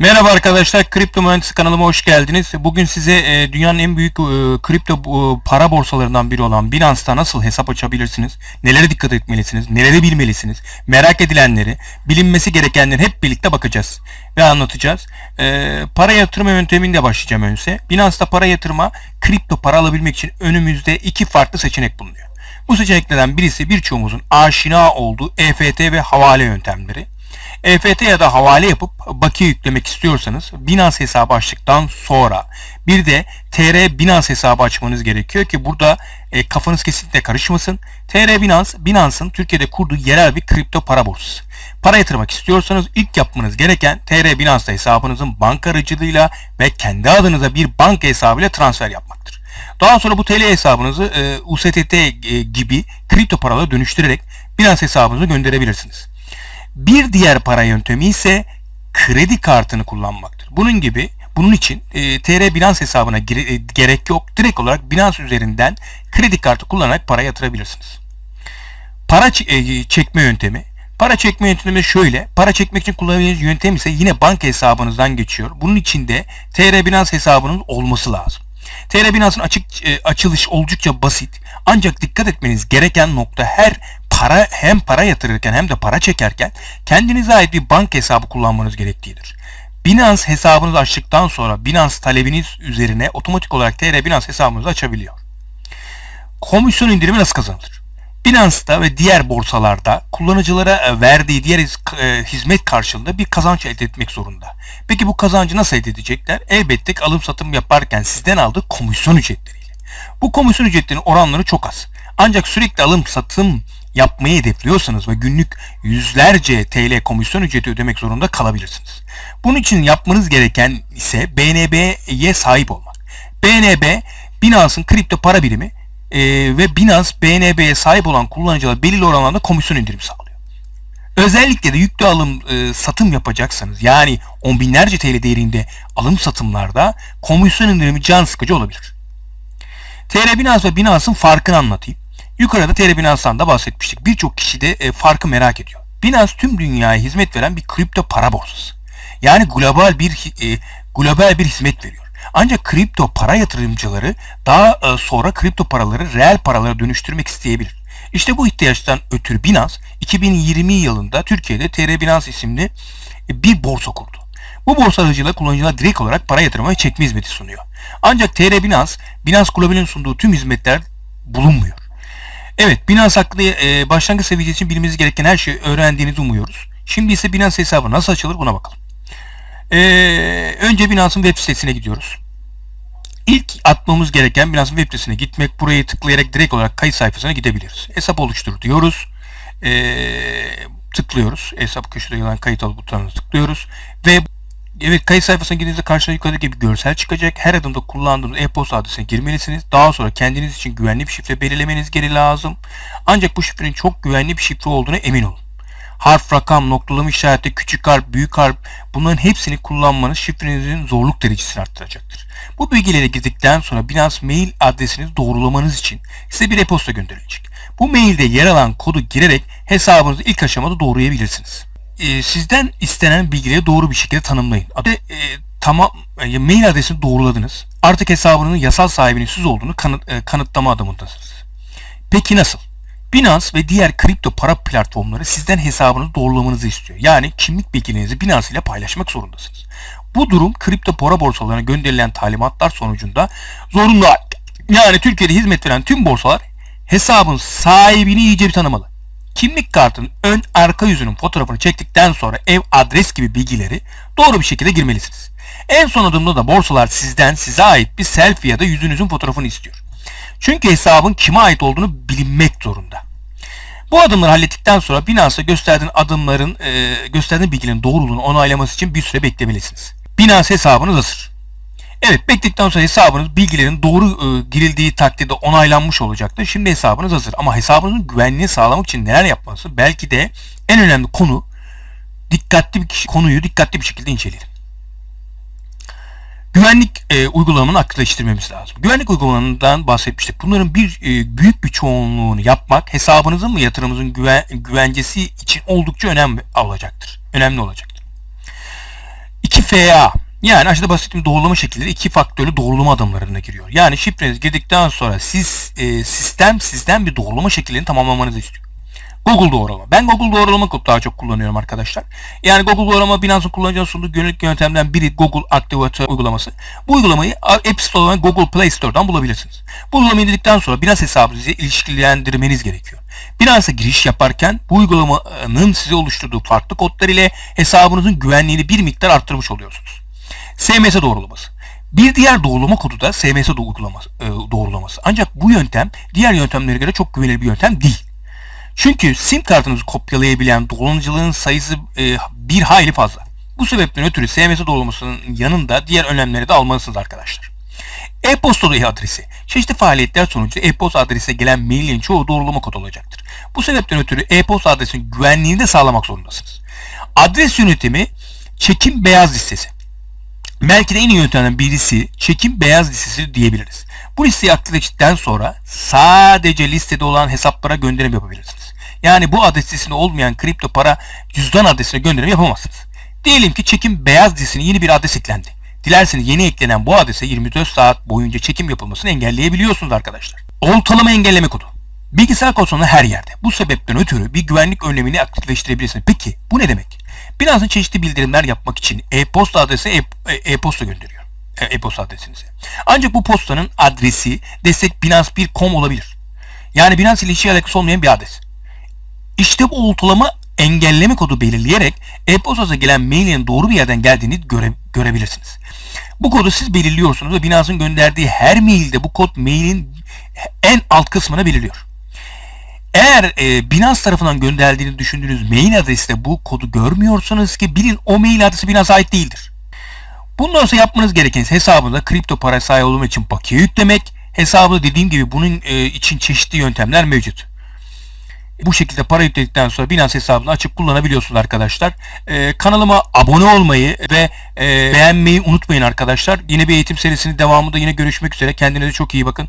Merhaba arkadaşlar, Kripto Mühendisi kanalıma hoş geldiniz. Bugün size e, dünyanın en büyük e, kripto e, para borsalarından biri olan Binance'ta nasıl hesap açabilirsiniz, nelere dikkat etmelisiniz, neleri bilmelisiniz, merak edilenleri, bilinmesi gerekenleri hep birlikte bakacağız ve anlatacağız. Para yatırma yönteminde başlayacağım önce. Binance'ta para yatırma, kripto para alabilmek için önümüzde iki farklı seçenek bulunuyor. Bu seçeneklerden birisi birçoğumuzun aşina olduğu EFT ve havale yöntemleri. EFT ya da havale yapıp bakiye yüklemek istiyorsanız Binance hesabı açtıktan sonra bir de TR Binance hesabı açmanız gerekiyor ki burada e, kafanız kesinlikle karışmasın. TR Binance, Binance'ın Türkiye'de kurduğu yerel bir kripto para borsası. Para yatırmak istiyorsanız ilk yapmanız gereken TR Binance hesabınızın banka aracılığıyla ve kendi adınıza bir banka hesabıyla transfer yapmaktır. Daha sonra bu TL hesabınızı e, USDT e, gibi kripto paralara dönüştürerek Binance hesabınıza gönderebilirsiniz. Bir diğer para yöntemi ise kredi kartını kullanmaktır. Bunun gibi bunun için e, TR Binance hesabına gire, e, gerek yok. Direkt olarak Binance üzerinden kredi kartı kullanarak para yatırabilirsiniz. Para e, çekme yöntemi. Para çekme yöntemi şöyle. Para çekmek için kullanacağınız yöntem ise yine banka hesabınızdan geçiyor. Bunun için de TR Binance hesabının olması lazım. TR Binance'ın açık e, açılış oldukça basit. Ancak dikkat etmeniz gereken nokta her para hem para yatırırken hem de para çekerken kendinize ait bir banka hesabı kullanmanız gerektiğidir. Binance hesabınızı açtıktan sonra Binance talebiniz üzerine otomatik olarak TR Binance hesabınızı açabiliyor. Komisyon indirimi nasıl kazanılır? Binance'da ve diğer borsalarda kullanıcılara verdiği diğer e, hizmet karşılığında bir kazanç elde etmek zorunda. Peki bu kazancı nasıl elde edecekler? Elbette ki alım satım yaparken sizden aldığı komisyon ücretleriyle. Bu komisyon ücretlerinin oranları çok az. Ancak sürekli alım satım yapmayı hedefliyorsanız ve günlük yüzlerce TL komisyon ücreti ödemek zorunda kalabilirsiniz. Bunun için yapmanız gereken ise BNB'ye sahip olmak. BNB, Binance'ın kripto para birimi e, ve Binance BNB'ye sahip olan kullanıcılar belirli oranlarda komisyon indirimi sağlıyor. Özellikle de yüklü alım e, satım yapacaksanız yani on binlerce TL değerinde alım satımlarda komisyon indirimi can sıkıcı olabilir. TR Binance ve Binance'ın farkını anlatayım. Yukarıda TR Binance'dan da bahsetmiştik. Birçok kişi de e, farkı merak ediyor. Binance tüm dünyaya hizmet veren bir kripto para borsası. Yani global bir e, global bir hizmet veriyor. Ancak kripto para yatırımcıları daha e, sonra kripto paraları reel paralara dönüştürmek isteyebilir. İşte bu ihtiyaçtan ötürü Binance 2020 yılında Türkiye'de TR Binance isimli e, bir borsa kurdu. Bu borsa aracılığıyla kullanıcılar direkt olarak para yatırma ve çekme hizmeti sunuyor. Ancak TR Binance, Binance Global'in sunduğu tüm hizmetler bulunmuyor. Evet, Binance hakkında e, başlangıç seviyesi için bilmeniz gereken her şeyi öğrendiğinizi umuyoruz. Şimdi ise Binance hesabı nasıl açılır buna bakalım. E, önce Binance'ın web sitesine gidiyoruz. İlk atmamız gereken Binance'ın web sitesine gitmek. Burayı tıklayarak direkt olarak kayıt sayfasına gidebiliriz. Hesap oluştur diyoruz. E, tıklıyoruz. Hesap köşede olan kayıt ol butonuna tıklıyoruz. Ve Evet kayıt sayfasına girdiğinizde karşına yukarıdaki bir görsel çıkacak. Her adımda kullandığınız e-posta adresine girmelisiniz. Daha sonra kendiniz için güvenli bir şifre belirlemeniz geri lazım. Ancak bu şifrenin çok güvenli bir şifre olduğuna emin olun. Harf, rakam, noktalama işareti, küçük harf, büyük harf bunların hepsini kullanmanız şifrenizin zorluk derecesini arttıracaktır. Bu bilgileri girdikten sonra Binance mail adresinizi doğrulamanız için size bir e-posta gönderilecek. Bu mailde yer alan kodu girerek hesabınızı ilk aşamada doğrulayabilirsiniz e, sizden istenen bilgileri doğru bir şekilde tanımlayın. Adı, e, tamam e, mail adresini doğruladınız. Artık hesabının yasal sahibinin siz olduğunu kanıt, e, kanıtlama adımındasınız. Peki nasıl? Binance ve diğer kripto para platformları sizden hesabınızı doğrulamanızı istiyor. Yani kimlik bilgilerinizi Binance ile paylaşmak zorundasınız. Bu durum kripto para borsalarına gönderilen talimatlar sonucunda zorunlu. Yani Türkiye'de hizmet veren tüm borsalar hesabın sahibini iyice bir tanımalı. Kimlik kartının ön arka yüzünün fotoğrafını çektikten sonra ev adres gibi bilgileri doğru bir şekilde girmelisiniz. En son adımda da borsalar sizden size ait bir selfie ya da yüzünüzün fotoğrafını istiyor. Çünkü hesabın kime ait olduğunu bilinmek zorunda. Bu adımları hallettikten sonra Binance'a gösterdiğin adımların, e, gösterdiğin bilgilerin doğruluğunu onaylaması için bir süre beklemelisiniz. Binance hesabınız hazır. Evet bekledikten sonra hesabınız bilgilerin doğru e, girildiği takdirde onaylanmış olacaktır. Şimdi hesabınız hazır ama hesabınızın güvenliğini sağlamak için neler yapması belki de en önemli konu dikkatli bir konuyu dikkatli bir şekilde inceleyelim. Güvenlik e, uygulamalarını aktifleştirmemiz lazım. Güvenlik uygulamalarından bahsetmiştik. Bunların bir e, büyük bir çoğunluğunu yapmak hesabınızın mı yatırımınızın güven, güvencesi için oldukça önemli olacaktır. Önemli olacaktır. 2FA yani aşağıda bahsettiğim doğrulama şekilleri iki faktörlü doğrulama adımlarına giriyor. Yani şifreniz girdikten sonra siz e, sistem sizden bir doğrulama şeklini tamamlamanızı istiyor. Google doğrulama. Ben Google doğrulama daha çok kullanıyorum arkadaşlar. Yani Google doğrulama Binance'ın kullanacağı sunduğu günlük yöntemden biri Google Aktivatör uygulaması. Bu uygulamayı App Store ve Google Play Store'dan bulabilirsiniz. Bu uygulamayı indirdikten sonra Binance hesabınızı ilişkilendirmeniz gerekiyor. Binance'a giriş yaparken bu uygulamanın size oluşturduğu farklı kodlar ile hesabınızın güvenliğini bir miktar arttırmış oluyorsunuz. SMS doğrulaması. Bir diğer doğrulama kodu da SMS e, doğrulaması. Ancak bu yöntem diğer yöntemlere göre çok güvenilir bir yöntem değil. Çünkü sim kartınızı kopyalayabilen dolanıcılığın sayısı e, bir hayli fazla. Bu sebepten ötürü SMS doğrulamasının yanında diğer önlemleri de almalısınız arkadaşlar. E-posta adresi. Çeşitli faaliyetler sonucu e-posta adresine gelen mailin çoğu doğrulama kodu olacaktır. Bu sebepten ötürü e-posta adresinin güvenliğini de sağlamak zorundasınız. Adres yönetimi çekim beyaz listesi. Belki de en iyi yöntemlerden birisi çekim beyaz listesi diyebiliriz. Bu listeyi aktifledikten sonra sadece listede olan hesaplara gönderim yapabilirsiniz. Yani bu adres listesinde olmayan kripto para cüzdan adresine gönderim yapamazsınız. Diyelim ki çekim beyaz listesine yeni bir adres eklendi. Dilerseniz yeni eklenen bu adrese 24 saat boyunca çekim yapılmasını engelleyebiliyorsunuz arkadaşlar. Oltalama engelleme kodu. Bilgisayar konsolunda her yerde. Bu sebepten ötürü bir güvenlik önlemini aktifleştirebilirsiniz. Peki bu ne demek? Binance'ın çeşitli bildirimler yapmak için e-posta adresi e- e- e-posta gönderiyor. E- E-posta adresinize. Ancak bu postanın adresi destek binance1.com olabilir. Yani Binance ile hiç alakası olmayan bir adres. İşte bu oltalama engelleme kodu belirleyerek e-postaya gelen mailin doğru bir yerden geldiğini göre- görebilirsiniz. Bu kodu siz belirliyorsunuz ve Binance'ın gönderdiği her mailde bu kod mailin en alt kısmına belirliyor. Eğer e, Binance tarafından gönderildiğini düşündüğünüz mail adresinde bu kodu görmüyorsanız ki bilin o mail adresi Binance'a ait değildir. Bundan sonra yapmanız gereken hesabında kripto para sahibi olmak için bakiye yüklemek. Hesabında dediğim gibi bunun e, için çeşitli yöntemler mevcut. Bu şekilde para yükledikten sonra Binance hesabını açıp kullanabiliyorsunuz arkadaşlar. Ee, kanalıma abone olmayı ve e, beğenmeyi unutmayın arkadaşlar. Yine bir eğitim serisinin devamında yine görüşmek üzere. Kendinize çok iyi bakın.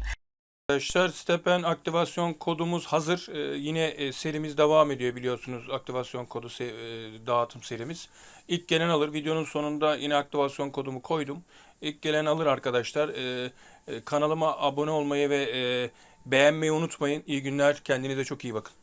Arkadaşlar Stepen aktivasyon kodumuz hazır. Ee, yine e, serimiz devam ediyor biliyorsunuz aktivasyon kodu se- e, dağıtım serimiz. İlk gelen alır. Videonun sonunda yine aktivasyon kodumu koydum. İlk gelen alır arkadaşlar. Ee, e, kanalıma abone olmayı ve e, beğenmeyi unutmayın. İyi günler. Kendinize çok iyi bakın.